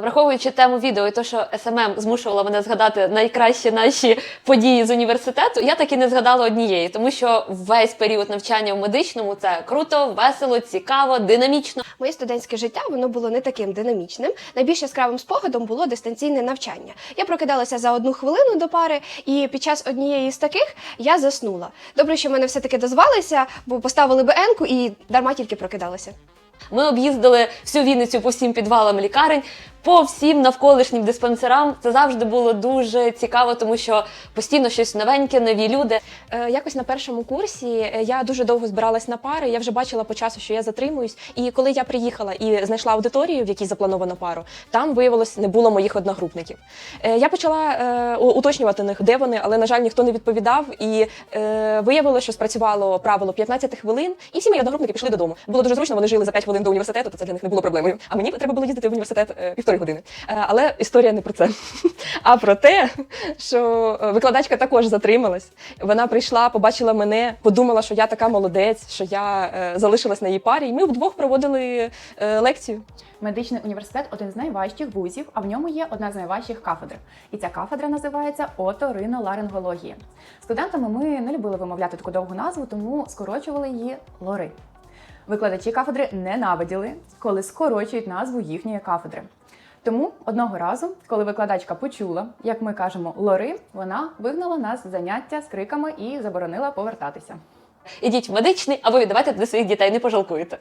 Враховуючи тему відео і те, що СММ змушувала мене згадати найкращі наші події з університету, я так і не згадала однієї, тому що весь період навчання в медичному це круто, весело, цікаво, динамічно. Моє студентське життя воно було не таким динамічним. Найбільш яскравим спогадом було дистанційне навчання. Я прокидалася за одну хвилину до пари, і під час однієї з таких я заснула. Добре, що мене все таки дозвалися, бо поставили би енку і дарма тільки прокидалася. Ми об'їздили всю Вінницю по всім підвалам лікарень, по всім навколишнім диспансерам. Це завжди було дуже цікаво, тому що постійно щось новеньке, нові люди. Е, Якось на першому курсі е, я дуже довго збиралась на пари. Я вже бачила по часу, що я затримуюсь. І коли я приїхала і знайшла аудиторію, в якій заплановано пару, там виявилось не було моїх одногрупників. Е, Я почала уточнювати них, де вони, але на жаль, ніхто не відповідав. І е, виявилося, що спрацювало правило 15 хвилин, і всі мої одногрупники пішли додому. Було дуже зручно, вони жили за 5 хвилин до університету, то це для них не було проблемою. А мені треба було їздити в університет півтори години. Е, Але історія не про це, а про те, що е, викладачка також затрималась. Вона прийшла, побачила мене, подумала, що я така молодець, що я е, залишилась на її парі, і ми вдвох проводили лекцію. Медичний університет один з найважчих вузів, а в ньому є одна з найважчих кафедр. І ця кафедра називається оториноларингологія. Студентами ми не любили вимовляти таку довгу назву, тому скорочували її лори. Викладачі кафедри ненавиділи, коли скорочують назву їхньої кафедри. Тому одного разу, коли викладачка почула, як ми кажемо лори, вона вигнала нас з заняття з криками і заборонила повертатися. Ідіть в медичний або віддавайте до своїх дітей, не пожалкуєте.